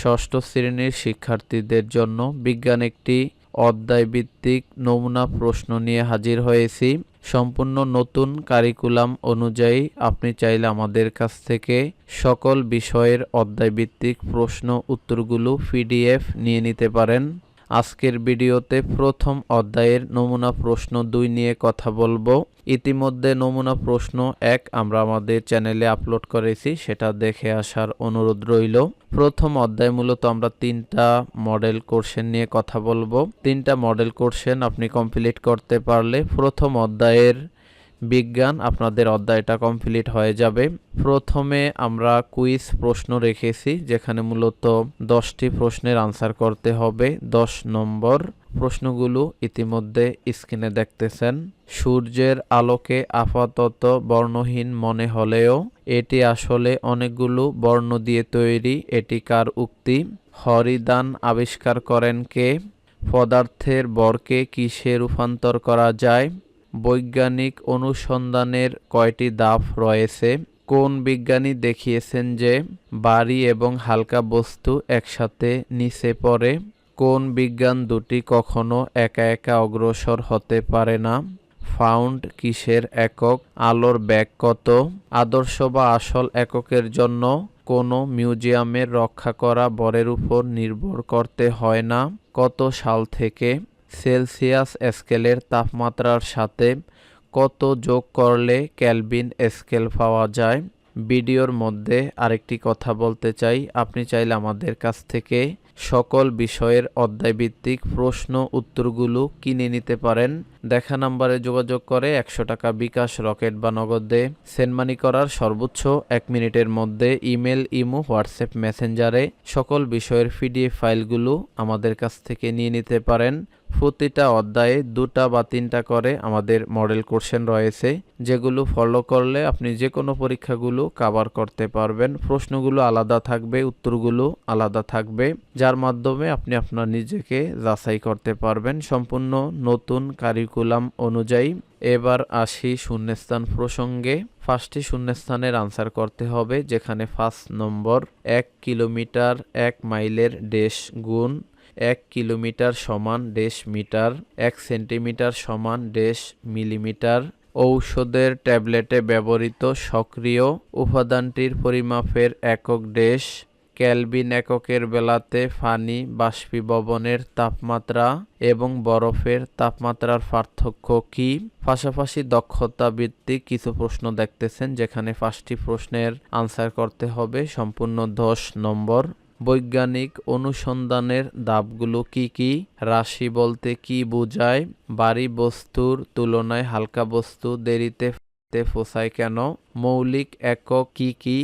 ষষ্ঠ শ্রেণির শিক্ষার্থীদের জন্য বিজ্ঞান একটি অধ্যায়ভিত্তিক নমুনা প্রশ্ন নিয়ে হাজির হয়েছি। সম্পূর্ণ নতুন কারিকুলাম অনুযায়ী আপনি চাইলে আমাদের কাছ থেকে সকল বিষয়ের অধ্যায়ভিত্তিক প্রশ্ন উত্তরগুলো পিডিএফ নিয়ে নিতে পারেন। আজকের ভিডিওতে প্রথম অধ্যায়ের নমুনা প্রশ্ন দুই নিয়ে কথা বলব। ইতিমধ্যে নমুনা প্রশ্ন এক আমরা আমাদের চ্যানেলে আপলোড করেছি, সেটা দেখে আসার অনুরোধ রইল। প্রথম অধ্যায় মূলত আমরা তিনটা মডেল কোর্সেন নিয়ে কথা বলব। তিনটা মডেল কোর্সেন আপনি কমপ্লিট করতে পারলে প্রথম অধ্যায়ের বিজ্ঞান, আপনাদের অধ্যায়টা কমপ্লিট হয়ে যাবে। প্রথমে আমরা কুইজ প্রশ্ন রেখেছি, যেখানে মূলত দশটি প্রশ্নের আনসার করতে হবে। দশ নম্বর প্রশ্নগুলো ইতিমধ্যে স্ক্রিনে দেখতেছেন। সূর্যের আলোকে আপাতত বর্ণহীন মনে হলেও এটি আসলে অনেকগুলো বর্ণ দিয়ে তৈরি, এটি কার উক্তি? হরিদান আবিষ্কার করেন কে? পদার্থের বরকে কিসে রূপান্তর করা যায়? বৈজ্ঞানিক অনুসন্ধানের কয়টি ধাপ রয়েছে? কোন বিজ্ঞানী দেখিয়েছেন যে বাড়ি এবং হালকা বস্তু একসাথে নিচে পড়ে? কোন বিজ্ঞান দুটি কখনো একা একা অগ্রসর হতে পারে না? ফাউন্ড কিসের একক? আলোর ব্যাগ কত? আদর্শ বা আসল এককের জন্য কোনো মিউজিয়ামের রক্ষা করা বরের উপর নির্ভর করতে হয় না। কত সাল থেকে সেলসিয়াস স্কেলের তাপমাত্রার সাথে কত যোগ করলে ক্যালভিন স্কেল পাওয়া যায়? ভিডিওর মধ্যে আরেকটি কথা বলতে চাই। আপনি চাইলে আমাদের কাছ থেকে সকল বিষয়ের অধ্যায়ভিত্তিক প্রশ্ন উত্তরগুলো কিনে নিতে পারেন। দেখা নাম্বারে যোগাযোগ করে একশো টাকা বিকাশ রকেট বা নগদে সেনমানি করার সর্বোচ্চ এক মিনিটের মধ্যে ইমেল, ইমো, হোয়াটসঅ্যাপ, মেসেঞ্জারে সকল বিষয়ের পিডিএফ ফাইলগুলো আমাদের কাছ থেকে নিয়ে নিতে পারেন। প্রতিটা অধ্যায়ে দুটা বা তিনটা করে আমাদের মডেল কোশ্চেন রয়েছে, যেগুলো ফলো করলে আপনি যে কোনো পরীক্ষাগুলো কাভার করতে পারবেন। প্রশ্নগুলো আলাদা থাকবে, উত্তরগুলো আলাদা থাকবে, যার মাধ্যমে আপনি আপনার নিজেকে যাচাই করতে পারবেন। সম্পূর্ণ নতুন কারিকুলাম অনুযায়ী এবার আসি শূন্যস্থান প্রসঙ্গে। ফার্স্টটি শূন্যস্থানের আনসার করতে হবে, যেখানে ফার্স্ট নম্বর এক কিলোমিটার এক মাইলের ডেশ গুণ এক কিলোমিটার সমান ডেশ মিটার, এক সেন্টিমিটার সমান ডেশ মিলিমিটার। ঔষধের ট্যাবলেটে ব্যবহৃত সক্রিয় উপাদানটির পরিমাপের একক ডেশ। ক্যালবিন এককের বেলাতে ফানি বাষ্পীভবনের তাপমাত্রা এবং বরফের তাপমাত্রার পার্থক্য কি? পাশাপাশি দক্ষতা ভিত্তিক কিছু প্রশ্ন দেখতেছেন, যেখানে পাঁচটি প্রশ্নের আনসার করতে হবে। সম্পূর্ণ দশ নম্বর। বৈজ্ঞানিক অনুসন্ধানের ধাপগুলো কি কি? রাশি বলতে কি বোঝায়? বাড়ি বস্তুর তুলনায় হালকা বস্তু দেরিতে ফোসায় কেন? মৌলিক একক কি কি?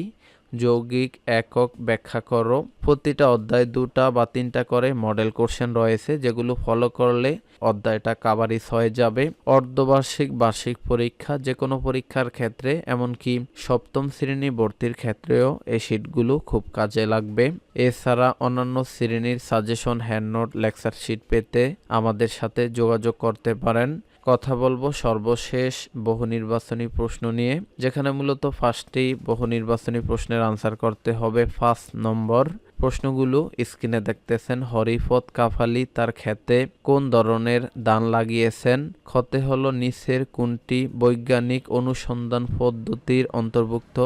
যৌগিক একক ব্যাখ্যা করো। প্রতিটা অধ্যায় দুটা বা তিনটা করে মডেল কোশ্চেন রয়েছে, যেগুলো ফলো করলে অধ্যায়টা কাভারিজ হয়ে যাবে। অর্ধবার্ষিক বার্ষিক পরীক্ষা যে কোনো পরীক্ষার ক্ষেত্রে, এমনকি সপ্তম শ্রেণি ভর্তির ক্ষেত্রেও এই শিটগুলো খুব কাজে লাগবে। এছাড়া অন্যান্য শ্রেণির সাজেশন হ্যান্ডনোট লেকচার শিট পেতে আমাদের সাথে যোগাযোগ করতে পারেন। কথা বলব সর্বশেষ বহু নির্বাচনী প্রশ্ন নিয়ে, যেখানে মূলত ফার্স্টেই বহু নির্বাচনী প্রশ্নের আনসার করতে হবে ফার্স্ট নম্বর প্রশ্নগুলো স্ক্রিনে দেখতেছেন হরিফত কাফালি তার ক্ষেতে কোন ধরনের দান লাগিয়েছেন? ক্ষতে হলো নিচের কোনটি বৈজ্ঞানিক অনুসন্ধান পদ্ধতির অন্তর্ভুক্ত?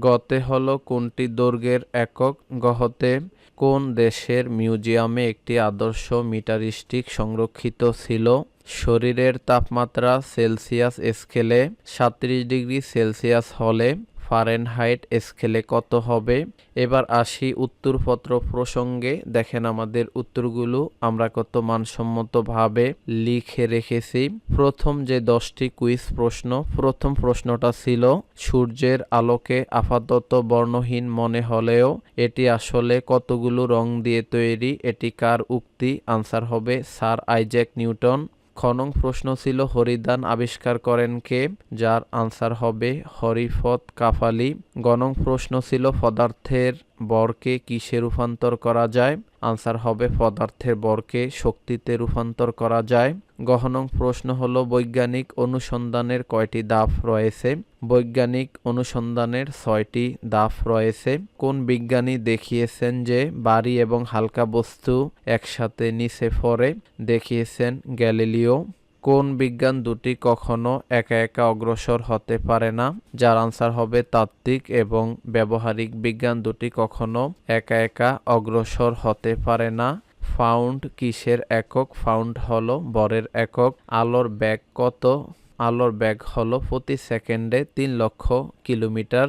গতে হলো কোনটি দৈর্ঘ্যের একক? গহতে কোন দেশের মিউজিয়ামে একটি আদর্শ মিটারিস্টিক সংরক্ষিত ছিল? শরীরের তাপমাত্রা সেলসিয়াস স্কেলে সাত্রিশ ডিগ্রি সেলসিয়াস হলে ফারেনহাইট স্কেলে কত হবে? এবার আসি উত্তরপত্র প্রসঙ্গে। দেখেন আমাদের উত্তরগুলো, আমরা কত মানসম্মতভাবে লিখে রেখেছি। প্রথম যে দশটি কুইজ প্রশ্ন, প্রথম প্রশ্নটা ছিল, সূর্যের আলোকে আপাতত বর্ণহীন মনে হলেও এটি আসলে কতগুলো রং দিয়ে তৈরি, এটি কার উক্তি? আনসার হবে স্যার আইজ্যাক নিউটন। খনং প্রশ্ন ছিল, হরিদান আবিষ্কার করেন কে? যার আনসার হবে হরিফত কাফালি। গণং প্রশ্ন ছিল, পদার্থের বরকে কিসে রূপান্তর করা যায়? আনসার হবে, পদার্থের বরকে শক্তিতে রূপান্তর করা যায়। গহনং প্রশ্ন হলো, বৈজ্ঞানিক অনুসন্ধানের কয়টি দাফ রয়েছে? বৈজ্ঞানিক অনুসন্ধানের ছয়টি দাফ রয়েছে। কোন বিজ্ঞানী দেখিয়েছেন যে বাড়ি এবং হালকা বস্তু একসাথে নিচে পড়ে? দেখিয়েছেন গ্যালিলিও। কোন বিজ্ঞান দুটি কখনো একা একা অগ্রসর হতে পারে না? যার আনসার হবে তাত্ত্বিক এবং ব্যবহারিক। বিজ্ঞান দুটি কখনো একা একা অগ্রসর হতে পারে না। ফাউন্ড কিসের একক? ফাউন্ড হলো বরের একক। আলোর ব্যাগ কত? আলোর ব্যাগ হল প্রতি সেকেন্ডে তিন লক্ষ কিলোমিটার।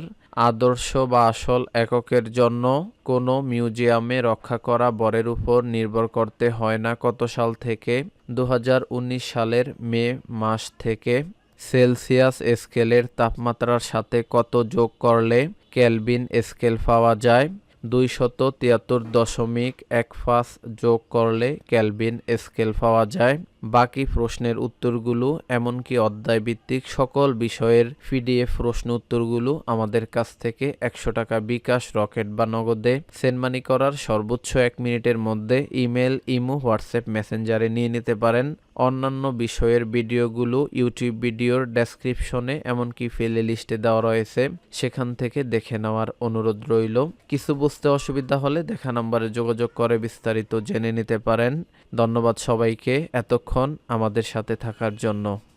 আদর্শ বা আসল এককের জন্য কোনো মিউজিয়ামে রক্ষা করা বরের উপর নির্ভর করতে হয় না কত সাল থেকে। দু হাজার উনিশ সালের মে মাস থেকে সেলসিয়াস স্কেলের তাপমাত্রার সাথে কত যোগ করলে কেলভিন স্কেল পাওয়া যায়? দুইশত তিয়াত্তর দশমিক এক পাঁচ যোগ করলে কেলভিন স্কেল পাওয়া যায়। বাকি প্রশ্নের উত্তরগুলো এমনকি অধ্যায়ভিত্তিক সকল বিষয়ের পিডিএফ প্রশ্ন উত্তরগুলো আমাদের কাছ থেকে একশো টাকা বিকাশ, রকেট বা নগদে সেনমানি করার সর্বোচ্চ এক মিনিটের মধ্যে ইমেল, ইমো, হোয়াটসঅ্যাপ, মেসেঞ্জারে নিয়ে নিতে পারেন। অন্যান্য বিষয়ের ভিডিওগুলো ইউটিউব ভিডিওর ডেসক্রিপশনে এমনকি প্লে লিস্টে দেওয়া রয়েছে। সেখান থেকে দেখে নেওয়ার অনুরোধ রইল। কিছু বুঝতে অসুবিধা হলে দেখা নম্বরে যোগাযোগ করে বিস্তারিত জেনে নিতে পারেন। ধন্যবাদ সবাইকে এতক্ষণ আমাদের সাথে থাকার জন্য।